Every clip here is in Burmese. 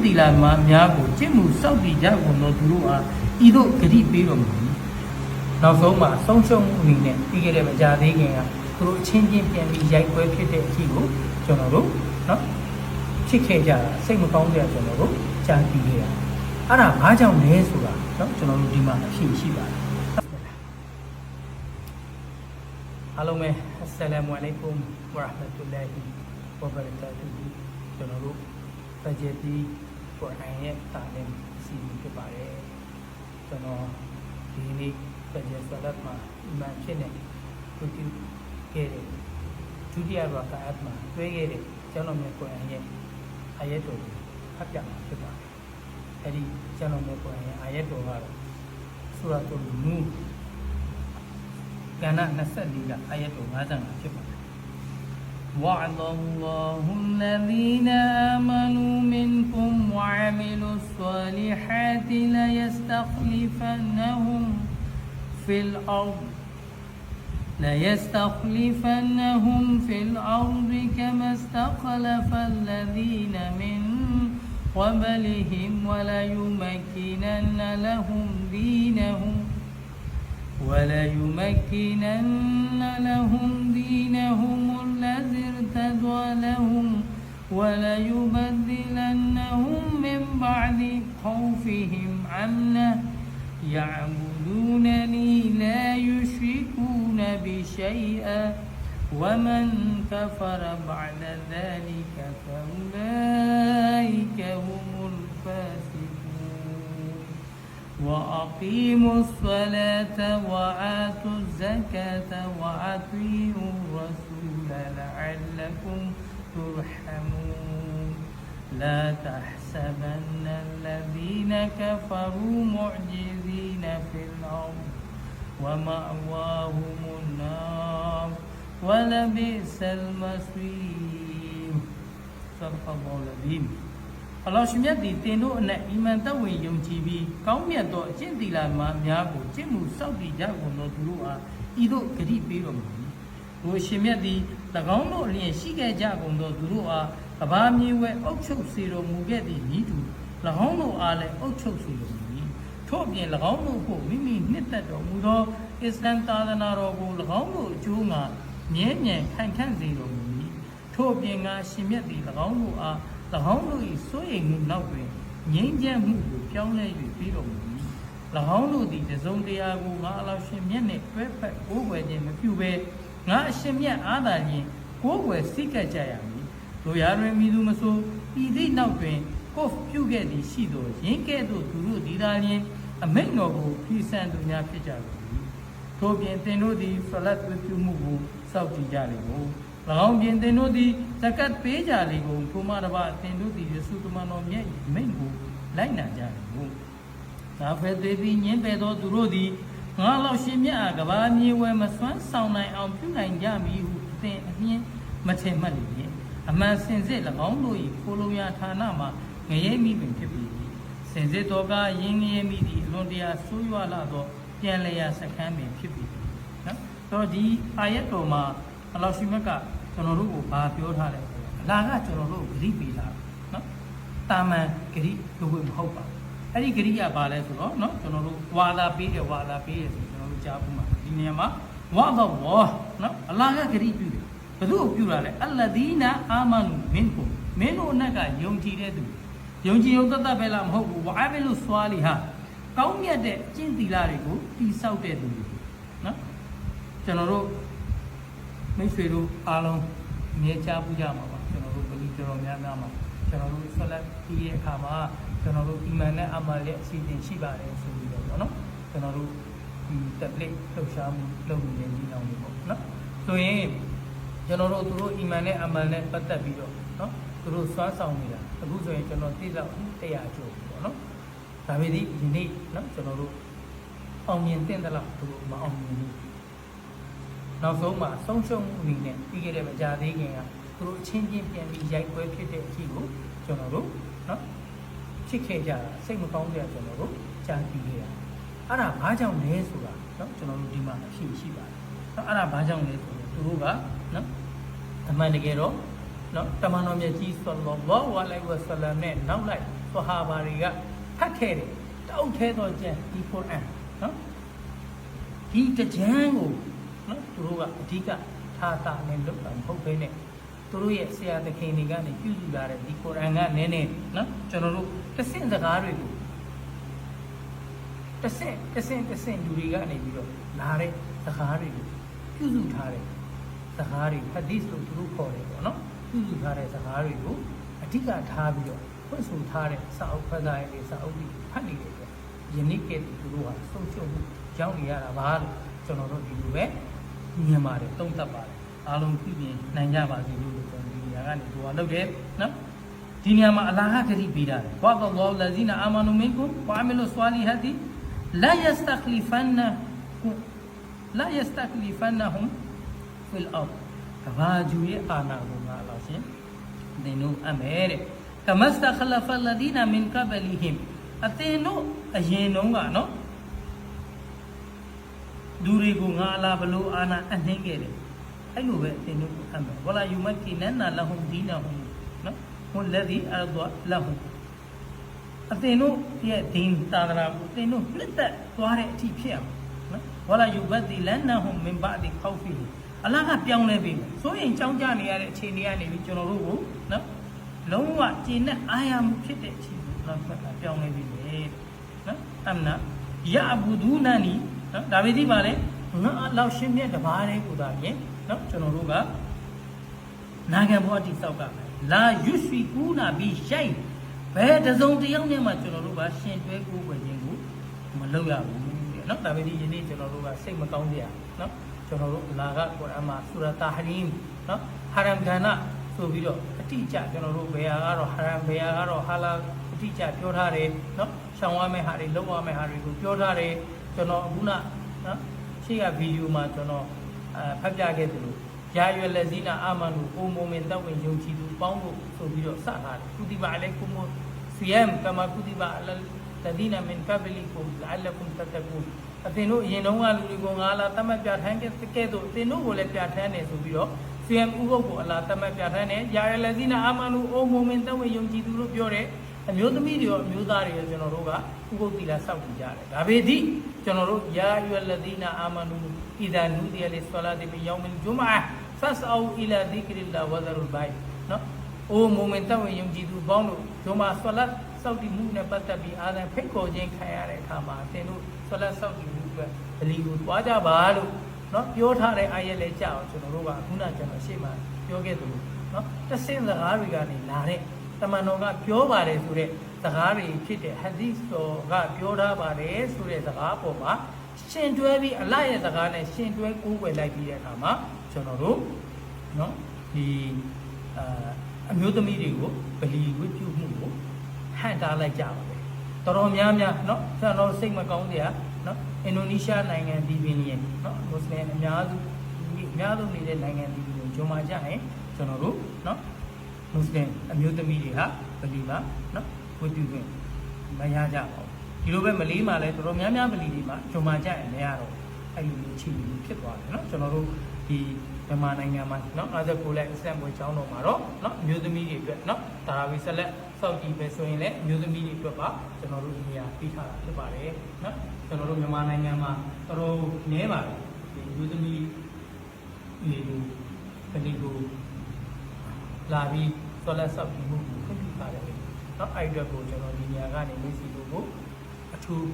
င့်တီလာမှာများကိုကျင့်မှုစောက်တည်ကြကုန်သောသူတို့အားဤသို့ဂတိပေးတော်မူ၏နောက်ဆုံးမှာဆုံးရှုံးမှုအနေနဲ့ပြီးခဲ့တဲ့မကြသေးခင်ကသူတို့အချင်းချင်းပြန်ပြီးရိုက်ပွဲဖြစ်တဲ့အချိန်ကိုကျွန်တော်တို့နော်ဖြစ်ခဲ့ကြတာစိတ်မကောင်းကြကျွန်တော်တို့ကြားသိခဲ့ရအဲ့ဒါဘာကြောင့်လဲဆိုတာနော်ကျွန်တော်တို့ဒီမှာအရှိရှိပါတယ်အားလုံးပဲအစ္စလာမ်အလိုင်ကွမ်ဝရဟမတုလာဟီဝဘရကာတူဟူကျွန်တော်တို့ဖဂျ်ဒီ ကိုရ်အာန်ရဲ့တာလင်စီဖြစ်ပါတယ်ကျွန်တော်ဒီနေ့ဖဂျ်ဆလတ်မှာအီမန်ဖြစ်နေသူပြုခဲ့တယ်ဒုတိယရာကာအတ်မှာတွေ့ခဲ့တယ်ကျွန်တော်မြတ်ကိုရ်အာန်ရဲ့အာယတ်တော်ကိုဖတ်ပြမှာဖြစ်ပါတယ်အဲ့ဒီကျွန်တော်မြတ်ကိုရ်အာန်ရဲ့အာယတ်တော်ကတော့ဆူရာတုလ်နူကဏ္ဍ24ကအာယတ်တော်55ဖြစ်ပါတယ် وعد الله الذين آمنوا منكم وعملوا الصالحات ليستخلفنهم في الأرض ليستخلفنهم في الأرض كما استخلف الذين من قبلهم وليمكنن لهم دينهم وليمكنن لهم دينهم الذي ارتضى لهم وليبدلنهم من بعد خوفهم امنا يعبدونني لا يشركون بشيئا ومن كفر بعد ذلك فأولئك هم الفاسقون. وأقيموا الصلاة وآتوا الزكاة وأطيعوا الرسول. لعلكم ترحمون لا تحسبن الذين كفروا معجزين في الأرض ومأواهم النار ولبئس المصير صدق الله العظيم အလောရှင်မြတ်သည်တင်တို့အနက်အီမန်တဝင်ယုံကြည်ပြီးကောင်းမြတ်သောအကျင့်သီလမှများကိုကျင့်မှုစောင့်တည်ကြကုန်သောသူတို့အားဤသို့ဂတိပေးတော်မူ၏။ဘိုရှင်မြတ်သည်၎ င်းတို့အလျင်ရှိခဲ့ကြကုန်သောသူတို့အားကဘာမြေဝဲအုပ်ချုပ်စေတော်မူခဲ့သည့်ဤသူ၎င်းတို့အားလည်းအုပ်ချုပ်စေတော်မူ၏။ထို့အပြင်၎င်းတို့ကိုမိမိနှစ်သက်တော်မူသောအစ္စလမ်သာသနာတော်ကို၎င်းတို့အကျိုးငါမြဲမြံခိုင်ခန့်စေတော်မူ၏။ထို့အပြင်ငါရှင်မြတ်သည်၎င်းတို့အား၎င်းတို့၏စိုးရိမ်မှုနောက်တွင်ငြိမ်းချမ်းမှုကိုပြောင်းလဲ၍ပြီးတော်မူ၏၎င်းတို့သည်တစုံတရာကိုငါအလောရှင်မြတ်နှင့်တွဲဖက်ကိုးကွယ်ခြင်းမပြုဘဲ ငါအရှင်မြတ်အားသာလျင်ကိုးကွယ်စိတ်ကပ်ကြရမည်တို့ရာတွင်မိသူမဆိုဤသည့်နောက်တွင်ကိုယ်ပြုခဲ့သည်ရှိသောရင်းကဲ့သို့သူတို့ဒီသာလျင်အမိန့်တော်ကိုဖြီးဆန်းသူများဖြစ်ကြသည်ထို့ပြင်သင်တို့သည်ဆလတ်ဝတ်ပြုမှုကိုစောင့်ကြည့်ကြလိမ့်မည်၎င်းပြင်သင်တို့သည်ဇကတ်ပေးကြလေကုန်ထိုမှတပါသင်တို့သည်ယေရှုတမန်တော်မြတ်မိန့်ကိုလိုက်နာကြလေကုန်။ဒါဖဲသေးပြီးညင်းပယ်သောသူတို့သည် ငါလောက်ရှင်မြတ်အားကဘာမြေဝဲမစွမ်းဆောင်နိုင်အောင်ပြုနိုင်ကြမည်ဟုသင်အမြင်မထင်မှတ်လေဖြင့်အမှန်စင်စစ်၎င်းတို့၏ခိုလုံးရာဌာနမှာငရဲမိပင်ဖြစ်ပြီးစင်စစ်တော်ကယင်းငရဲမိသည်အလွန်တရာဆိုးရွားလာသောပြန်လျာစခန်းပင်ဖြစ်ပြီးနော်။တော့ဒီအာယတ်တော်မှာအလောရှိမတ်ကကျွန်တော်တို့ကိုဘာပြောထားလဲအလာကကျွန်တော်တို့ကိုဂရိပေးတာနော်တာမန်ဂရိလို့မဟုတ်ပါ အဲ့ဒီဂရိကဘာလဲဆိုတော့နော်ကျွန်တော်တို့ဝါသာပေးတယ်ဝါသာပေးတယ်ဆိုကျွန်တော်တို့ကြားဘူးမှာဒီနေရာမှာဝါတော့ဝါနော်အလာကဂရိပြုတယ်ဘယ်သူ့ကိုပြုတာလဲအလဒီနာအာမနုမင်ကိုမင်းတို့အနက်ကယုံကြည်တဲ့သူယုံကြည်ယုံသက်သက်ပဲလားမဟုတ်ဘူးဝါဘဲလို့စွာလီဟာကောင်းမြတ်တဲ့အကျင့်သီလတွေကိုတိဆောက်တဲ့သူတွေနော်ကျွန်တော်တို့မိတ်ဆွေတို့အားလုံးမြဲချပူကြမှာပါကျွန်တော်တို့ဘယ်လိုတော်တော်များများမှာကျွန်တော်တို့ဆက်လက်ပြီးရဲ့အခါမှာ ကျွန်တော်တို့အီမန်နဲ့အမန်ရဲ့အစီအစဉ်ရှိပါတယ်ဆိုပြီးတော့ပေါ့နော်ကျွန်တော်တို့ဒီ tablet လှုပ်ရှားမှုလုပ်နေတဲ့ဒီအောင်တွေပေါ့နော်ဆိုရင်ကျွန်တော်တို့သူတို့အီမန်နဲ့အမန်နဲ့ပတ်သက်ပြီးတော့နော်သူတို့စွမ်းဆောင်နေတာအခုဆိုရင်ကျွန်တော်သိလောက်100ကျော်ပေါ့နော်ဒါပေမဲ့ဒီနေ့နော်ကျွန်တော်တို့အောင်မြင်တဲ့လောက်သူတို့မအောင်မြင်ဘူးနောက်ဆုံးမှာဆုံးရှုံးမှုအနေနဲ့ပြီးခဲ့တဲ့မကြသေးခင်ကသူတို့အချင်းချင်းပြန်ပြီးရိုက်ပွဲဖြစ်တဲ့အချိန်ကိုကျွန်တော်တို့နော် ဖြစ်ခဲ့ကြတာစိတ်မကောင်းကြကျွန်တော်တို့ကြားပြီးခဲ့ရအဲ့ဒါဘာကြောင့်လဲဆိုတာနော်ကျွန်တော်တို့ဒီမှာအရှိရှိပါတယ်နော်အဲ့ဒါဘာကြောင့်လဲဆိုတော့သူတို့ကနော်အမှန်တကယ်တော့နော်တမန်တော်မြတ်ကြီးဆလ္လာလဟ်အလိုင်ဝဆလမ်နဲ့နောက်လိုက်ဆဟာဘာတွေကဖတ်ခဲ့တယ်တောက်ထဲတော့ကျန်ဒီကုရ်အန်နော်ဒီတကြမ်းကိုနော်သူတို့ကအဓိကထားတာနဲ့လုပ်တာမဟုတ်ဘဲနဲ့သူတို့ရဲ့ဆရာသခင်တွေကနေပြုစုလာတဲ့ဒီကုရ်အန်ကနည်းနည်းနော်ကျွန်တော်တို့ တစ်ဆင့်စကားတွေကိုတစ်ဆင့်တစ်ဆင့်တစ်ဆင့်လူတွေကနေပြီးတော့လာတဲ့စကားတွေကိုပြုစုထားတဲ့စကားတွေဟဒီစ်လို့သူတို့ခေါ်တယ်ပေါ့နော်ပြုစုထားတဲ့စကားတွေကိုအဓိကထားပြီးတော့ဖွင့်ဆိုထားတဲ့စာအုပ်ဖတ်သားရေးစာအုပ်တွေဖတ်နေတဲ့အတွက်ယနေ့ကဲသူတို့ဟာဆုံးရှုံးမှုရောက်နေရတာပါလို့ကျွန်တော်တို့ဒီလိုပဲမြင်ပါတယ်သုံးသပ်ပါတယ်အားလုံးပြည့်နိုင်ကြပါစေလို့ကျွန်တော်ဒီနေရာကနေသူကလုပ်တယ်နော်ဒီနေရာမှာအလာဟဂတိပေးတာတယ်ဝါဒလောလဇီနာ အာမနူမင်ကွမ်ဝါအမီလူဆွာလီဟတ်ဒီလာယစတခလီဖန်နာလာယစတခလီဖန်နာဟွမ်ဖီလ်အောကဘာဂျူရဲ့အာနာကိုငါလာရှင်သင်တို့အမဲတဲ့ကမစတခလဖလဒီနာမင်ကဘလီဟင်အသင်တို့အရင်တုန်းကနော်လူတွေကိုငါအလာဘလို့အာနာအနှင်းခဲ့တယ်အဲ့လိုပဲအသင်တို့အမဲဝလာယူမကီနန်နာလဟွမ်ဒီနာဟွမ်နော် ဟွန်လက်ဒီအရဒွလဟူအသင်တို့ရဲ့ဒင်းသာသနာကိုအသင်တို့နှစ်သက်သွားတဲ့အထိဖြစ်အောင်နော်ဝလာယူဘတ်ဒီလန်နာဟွန်မင်ဘာဒီခေါဖီအလကပြောင်းလဲပြီဆိုရင်ကြောင်းကြနေရတဲ့အခြေအနေကနေပြီးကျွန်တော်တို့ကိုနော်လုံးဝကျင့်တဲ့အာရမှုဖြစ်တဲ့အခြေအနေကိုတော့ပြောင်းလဲပြီလေနော်အမနာယအဘူဒူနာနီနော်ဒါပဲဒီပါလေငါအလောက်ရှင်းမြတ်တပါးလေးကိုသာပြင်နော်ကျွန်တော်တို့ကနိုင်ငံဘဝတိစောက်ကမယ် လာယူရှိကူနာပြီးရှိုက်ဘယ်တစုံတစ်ယောက်နဲ့မှကျွန်တော်တို့ကရှင်တွဲကိုယ်ွယ်ခြင်းကိုမလုပ်ရဘူးတဲ့နော်ဒါပေမဲ့ဒီနေ့ကျွန်တော်တို့ကစိတ်မကောင်းကြရနော်ကျွန်တော်တို့လာကကုရ်အာန်မှာဆူရာတာဟရီမ်နော်ဟာရမ်ဂါနာဆိုပြီးတော့အတိအကျကျွန်တော်တို့ဘယ်ဟာကတော့ဟာရမ်ဘယ်ဟာကတော့ဟာလာအတိအကျပြောထားတယ်နော်ရှောင်ရမယ့်ဟာတွေလုပ်ရမယ့်ဟာတွေကိုပြောထားတယ်ကျွန်တော်အခုနနော်ရှေ့ကဗီဒီယိုမှာကျွန်တော်အဲဖတ်ပြခဲ့သလို ယာရွယ်လက်စည်းနာအာမန်ကိုအိုမိုမင်တတ်ဝင်ယုံကြည်သူပေါင်းဖို့ဆိုပြီးတော့စထားတယ်ကုတိဘာအလိုင်ကုမဆီယမ်ကမာကုတိဘာအလလဒီနာမင်ကဘလီကုမ်လာလကုမ်တတကူအသင်တို့အရင်တုန်းကလူတွေကိုငါလာတတ်မှတ်ပြဋ္ဌာန်းခဲ့ကဲ့သို့အသင်တို့ကိုလည်းပြဋ္ဌာန်းတယ်ဆိုပြီးတော့ဆီယမ်ဥပုပ်ကိုအလာတတ်မှတ်ပြဋ္ဌာန်းတယ်ယာရွယ်လက်စည်းနာအာမန်ကိုအိုမိုမင်တတ်ဝင်ယုံကြည်သူလို့ပြောတယ် အမျိုးသမီးတွေရောအမျိုးသားတွေရောကျွန်တော်တို့ကဥပုပ်တီလာစောက်ကြည့်ကြတယ်ဒါပေသည်ကျွန်တော်တို့ယာရွယ်လက်စည်းနာအာမန်ကိုအီဒါနူဒီယလစ်ဆလာတိမီယောမင်ဂျူမာ fas'au ila dhikrillah wa dharul bay နော်အိုမိုမင်တဝင်ယုံကြည်သူပေါင်းတို့ဒီမှာဆွလတ်စောက်တည်မှုနဲ့ပတ်သက်ပြီးအားလုံးဖိတ်ခေါ်ခြင်းခံရတဲ့အခါမှာသင်တို့ဆွလတ်စောက်တည်မှုအတွက်ဗလီကိုတွားကြပါလို့နော်ပြောထားတဲ့အာရက်လေးကြောက်ကျွန်တော်တို့ကခုနကျွန်တော်ရှေ့မှာပြောခဲ့သလိုနော်တဆင့်စကားတွေကနေလာတဲ့ တမန်တော်ကပြောပါတယ်ဆိုတဲ့စကားတွေဖြစ်တဲ့ဟဒီစ်တော်ကပြောထားပါတယ်ဆိုတဲ့စကားပေါ်မှာရှင်တွဲပြီးအလိုက်ရဲ့စကားနဲ့ရှင်တွဲကိုးကွယ်လိုက်ပြီးတဲ့အခါမှာကျွန်တော်တို့နော်ဒီအာအမျိုးသမီးတွေကိုဗလီဝတ်ပြုမှုကိုဟန်တားလိုက်ကြပါပဲတော်တော်များများနော်ကျွန်တော်စိတ်မကောင်းတဲ့အနော်အင်ဒိုနီးရှားနိုင်ငံဒီပင်လျင်နော်မွတ်စလင်အများစုအများဆုံးနေတဲ့နိုင်ငံဒီပင်လျင်ဂျုံမာကြရင်ကျွန်တော်တို့နော် မွတ်စလင်အမျိုးသမီးတွေဟာဗလီမှာနော်ဝတ်ပြုခွင့်မရကြပါဘူးဒီလိုပဲမလေးမှာလည်းတော်တော်များများဗလီတွေမှာဂျုံမာကြရင်မရတော့အဲ့လိုမျိုးအခြေအနေဖြစ်သွားတယ်နော်ကျွန်တော်တို့ဒီမြန်မာနိုင်ငံမှာနော်59လက်အစက်မွေးကျောင်းတော်မှာတော့နော်အမျိုးသမီးတွေအတွက်နော်ဒါရာဝီဆက်လက်စောက်ကြည့်ပဲဆိုရင်လည်းအမျိုးသမီးတွေအတွက်ပါကျွန်တော်တို့နေရာပြီးထားတာဖြစ်ပါတယ်နော်ကျွန်တော်တို့မြန်မာနိုင်ငံမှာတော်တော်နည်းပါတယ်ဒီအမျိုးသမီးဒီလိုခဏကို လာပြီး solar sub ပြီးမှုကိုခွင့်ပြုထားတယ်။နောက်အဲ့အတွက်ကိုကျွန်တော်ဒီနေရာကနေမိတ်ဆွေတို့ကိုအထူး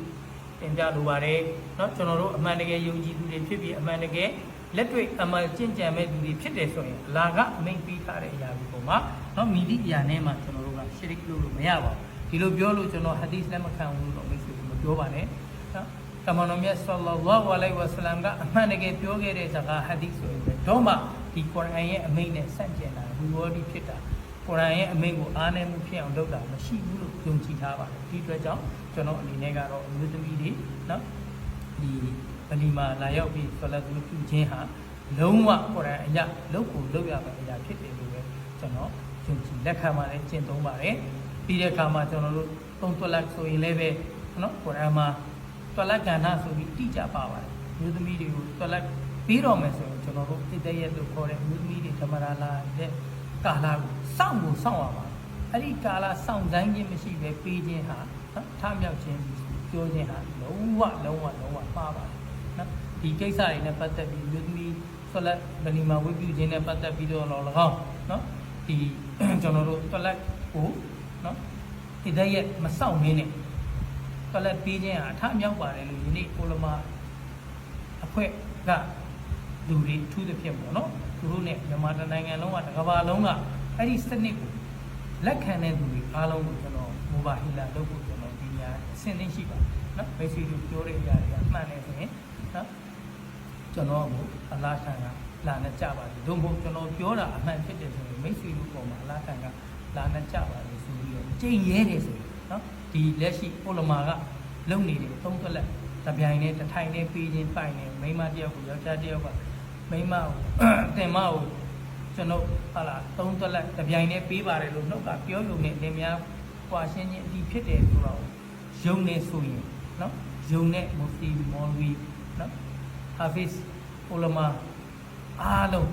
တင်ပြလိုပါတယ်။နောက်ကျွန်တော်တို့အမှန်တကယ်ယုံကြည်သူတွေဖြစ်ပြီးအမှန်တကယ်လက်တွေ့အမှန်ကျင့်ကြံမဲ့သူတွေဖြစ်တယ်ဆိုရင်အလာကအမိန်ပေးထားတဲ့အရာတွေပုံမှာနော်မိသည့်အရာနဲ့မှကျွန်တော်တို့က share လုပ်လို့မရပါဘူး။ဒီလိုပြောလို့ကျွန်တော် hadith လက်မခံဘူးလို့မိတ်ဆွေတို့မပြောပါနဲ့။ တမန်တော်မြတ်ဆလ္လာလဟူအလိုင်းဝါဆလမ်ကအမှန်တကယ်ပြောခဲ့တဲ့စကားဟာဒီဆိုရင်တော့မှဒီကုရ်အာန်ရဲ့အမိန့်နဲ့ဆန့်ကျင်တာဝီဝါဒီဖြစ်တာကုရ်အာန်ရဲ့အမိန့်ကိုအားနည်းမှုဖြစ်အောင်လုပ်တာမရှိဘူးလို့ယုံကြည်ထားပါတယ်ဒီအတွက်ကြောင့်ကျွန်တော်အနေနဲ့ကတော့အမျိုးသမီးတွေနော်ဒီဗလီမာလာရောက်ပြီးဆလတ်ကိုပြုခြင်းဟာလုံးဝကုရ်အာန်အရာလုပ်ကိုလုပ်ရမယ့်အရာဖြစ်တယ်လို့ပဲကျွန်တော်ယုံကြည်လက်ခံပါတယ်ကျင့်သုံးပါတယ်ပြီးတဲ့အခါမှာကျွန်တော်တို့သုံးသွက်လက်ဆိုရင်လည်းပဲနော်ကုရ်အာန်မှာ သွက်လက်ကဏ္ဍဆိုပြီးတိကျပါပါတယ်မျိုးသမီးတွေကိုသွက်လက်ပြီးတော့မယ်ဆိုရင်ကျွန်တော်တို့တိတ္တရက်လို့ခေါ်တဲ့မျိုးသမီးတွေဓမ္မရာလာတဲ့ကကာလကိုစောင့်ကိုစောင့်ရပါအဲ့ဒီကာလစောင့်ဆိုင်ခြင်းမရှိပဲပေးခြင်းဟာနော်ထမြောက်ခြင်းပြောခြင်းဟာလုံးဝလုံးဝလုံးဝမှားပါတယ်နော်ဒီကိစ္စတွေနဲ့ပတ်သက်ပြီးလူသမီးဆွလက်ဗနီမာဝိပုခြင်းနဲ့ပတ်သက်ပြီးတော့လော၎င်းနော်ဒီကျွန်တော်တို့ဆွလက်ကိုနော်ဒီတဲ့ရဲ့မစောင့်မင်းနဲ့ ဆွလက်ပေးခြင်းဟာအထမြောက်ပါတယ်လို့ဒီနေ့ကိုလမအဖွဲ့ကလူတွေအထူးသဖြင့်ပေါ့နော်သူတို့ ਨੇ မြန်မာတိုင်းနိုင်ငံလုံးကတစ်ကမ္ဘာလုံးကအဲ့ဒီစနစ်ကိုလက်ခံတဲ့သူတွေအားလုံးကိုကျွန်တော်မိုဘိုင်းဟီလာလုပ်ဖို့ကျွန်တော်ဒီညာအဆင့်သင့်ရှိပါတယ်နော်မိတ်ဆွေတို့ပြောတဲ့အရာတွေကမှန်တယ်ဆိုရင်နော်ကျွန်တော်ကိုအလားခံကလာနဲ့ကြပါလိမ့်တို့မဟုတ်ကျွန်တော်ပြောတာအမှန်ဖြစ်တယ်ဆိုရင်မိတ်ဆွေတို့ပေါ်မှာအလားခံကလာနဲ့ကြပါလိမ့်ဆိုပြီးတော့ကြိမ်ရဲတယ်ဆိုရင် နော်ဒီလက်ရှိပိုလမာကလုံနေတယ်သုံးသက်လက်တပြိုင်နဲ့တစ်ထိုင်နဲ့ပြီးချင်းပိုင်နေမိန်းမတစ်ယောက်ကိုယောက်ျားတစ်ယောက်ကမိမကိုတင်မကိုကျွန်တော်ဟာလာသုံးသက်လက်တပြိုင်နဲ့ပေးပါတယ်လို့နှုတ်ကပြောယုံနဲ့လင်မယားပွာရှင်းချင်းအတီးဖြစ်တယ်ဆိုတော့ယုံနေဆိုရင်နော်ယုံနဲ့မုဖတီမော်လ်ဝီနော်ဟာဖစ်အိုလမာအားလုံး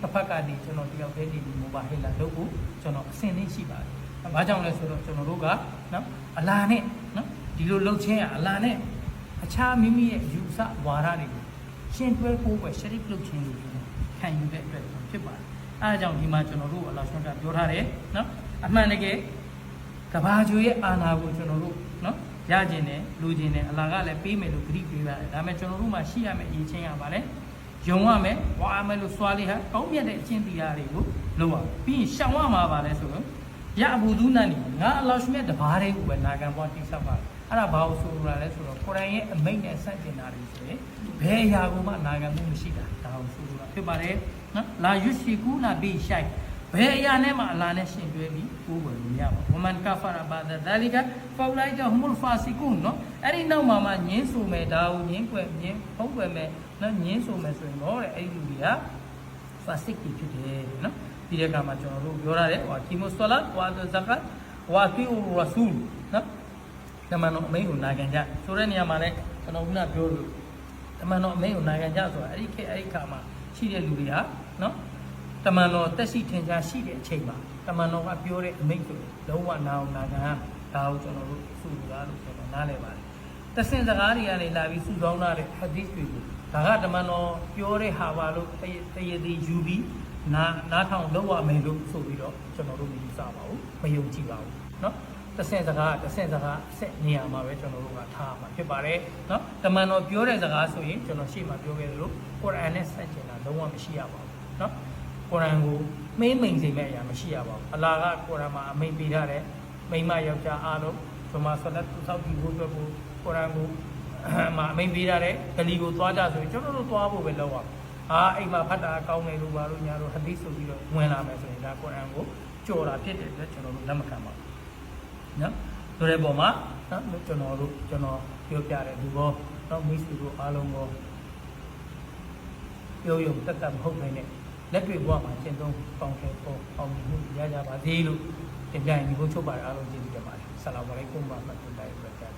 တစ်ဖက်ကနေကျွန်တော်တယောက်တည်းဒီမိုဘိုင်းဟဲလာလုပ်ဖို့ကျွန်တော်အဆင်သင့်ရှိပါတယ်။ ဘာကြောင့်လဲဆိုတော့ကျွန်တော်တို့ကနော်အလာနဲ့နော်ဒီလိုလှုပ်ချင်းရအလာနဲ့အခြားမိမိရဲ့ယူဆဝါဒတွေကိုရှင်တွဲကိုပဲရှရစ်လုတ်ခြင်းလို့ကျွန်တော်ခံယူတဲ့အတွက်ဖြစ်ပါတယ်။အဲဒါကြောင့်ဒီမှာကျွန်တော်တို့အလောရှင်ကပြောထားတယ်နော်အမှန်တကယ်ကဘာဂျိုရဲ့အာနာကိုကျွန်တော်တို့နော်ရကျင်တယ်လူကျင်တယ်အလာကလည်းပေးမယ်လို့ဂရိပေးပါတယ်။ဒါပေမဲ့ကျွန်တော်တို့မှာရှိရမယ့်အရေးချင်းကပါလေယုံရမယ်ဝါမယ်လို့စွာလေးဟာကောင်းမြတ်တဲ့အချင်းတရားတွေကိုလုပ်ရပြီးရင်ရှောင်ရမှာပါလဲဆိုတော့ ရအဘူဒူနန်နီငါအလောရှင်ရဲ့တဘာတွေကိုပဲနာခံပွားတိဆောက်ပါတယ်အဲ့ဒါဘာလို့ဆိုလိုတာလဲဆိုတော့ကိုရိုင်းရဲ့အမိတ်နဲ့ဆန့်ကျင်တာတွေဆိုရင်ဘယ်အရာကိုမှနာခံမှုမရှိတာဒါကိုဆိုလိုတာဖြစ်ပါတယ်နော်လာရွရှိကူလာပြီးရှိုက်ဘယ်အရာနဲ့မှအလားနဲ့ရှင်တွဲပြီးကိုယ်ဝယ်လို့မရပါဘူးဝမန်ကဖရာဘာဒဒါလီကဖောက်လိုက်တော့ဟူမလ်ဖာစီကွန်းနော်အဲ့ဒီနောက်မှာမှညင်းဆိုမယ်ဒါကိုညင်းွယ်ညင်းဖုံးွယ်မယ်နော်ညင်းဆိုမယ်ဆိုရင်တော့တဲ့အဲ့ဒီလူတွေကဖာစစ်ကြီးဖြစ်တယ်နော် ဒီတဲ့ကမှာကျွန်တော်တို့ပြောရတယ်ဝါကီမုဆလတ်ဝါဇကတ်ဝါကီအူရဆူလ်နော်တမန်တော်အမိန့်ကိုနာခံကြဆိုတဲ့နေရာမှာလည်းကျွန်တော်ခုနပြောလို့တမန်တော်အမိန့်ကိုနိုင်ငံကြဆိုတာအဲ့ဒီခေတ်အဲ့ဒီခါမှာရှိတဲ့လူတွေဟာနော်တမန်တော်တက်ရှိထင်ရှားရှိတဲ့အချိန်မှာတမန်တော်ကပြောတဲ့အမိန့်ဆိုလုံးဝနာအောင်နာခံရဒါကိုကျွန်တော်တို့စုလူသားလို့ကျွန်တော်နားလည်ပါတယ်တဆင်စကားတွေကနေလာပြီးစုဆောင်းလာတဲ့ hadith တွေကိုဒါကတမန်တော်ပြောတဲ့ဟာပါလို့တရတရသေးယူပြီး နာနားထောင်လောက်ရမယ်လို့ဆိုပြီးတော့ကျွန်တော်တို့မယူဆပါဘူးမယုံကြည်ပါဘူးเนาะ တဆင့်စကားတဆင့်စကားဆက်နေရာမှာပဲကျွန်တော်တို့ကထားမှာဖြစ်ပါတယ်เนาะတမန်တော်ပြောတဲ့စကားဆိုရင်ကျွန်တော်ရှေ့မှာပြောခဲ့သလိုကုရ်အာန်နဲ့ဆက်ကျင်တာလုံးဝမရှိရပါဘူးเนาะကုရ်အာန်ကိုမိမ့်မိန်စေမဲ့အရာမရှိရပါဘူးအလာကကုရ်အာန်မှာအမိန်ပေးထားတယ်မိမယောက်ျားအားလုံးဒီမှာဆလတ်သူဆောက်ကြည့်ဖို့အတွက်ကိုကုရ်အာန်ကိုမှာအမိန်ပေးထားတယ်ဂလီကိုသွားကြဆိုရင်ကျွန်တော်တို့သွားဖို့ပဲလောက်အောင် အာအိမ်မှာဖတ်တာကောင်းတယ်လို့ပါလို့ညာလို့ဟဒီဆိုပြီးတော့ဝင်လာမယ်ဆိုရင်ဒါကုရ်အာန်ကိုကြော်တာဖြစ်တဲ့အတွက်ကျွန်တော်တို့လက်မခံပါဘူးနော်ဆိုတဲ့ပုံမှာနော်ကျွန်တော်တို့ကျွန်တော်ပြောပြတဲ့လူရောနော်မိတ်ဆွေတို့အားလုံးရောပြောရုံတက်တက်မဟုတ်နိုင်နဲ့လက်တွေ့ဘဝမှာရှင်းသုံးပေါင်းခဲ့ပေါ်အောင်မြင်မှုရကြပါသေးလို့တင်ပြရင်ဒီဘုချုပ်ပါအားလုံးကျေးဇူးတင်ပါတယ်ဆလာမအလိုင်ကွမ်ဘာမတ်တူလိုက်ဝတ်တာ